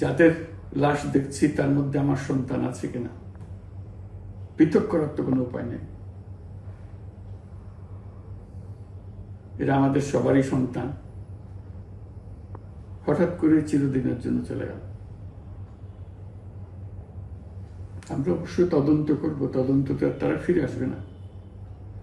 যাদের লাশ দেখছি, তার মধ্যে আমার সন্তান আছে কিনা? পৃথক করার তো কোনো উপায় নেই। এরা আমাদের সবারই সন্তান। হঠাৎ করে চিরদিনের জন্য চলে গেল। আমরা অবশ্যই তদন্ত করব তদন্ত তারা ফিরে আসবে না।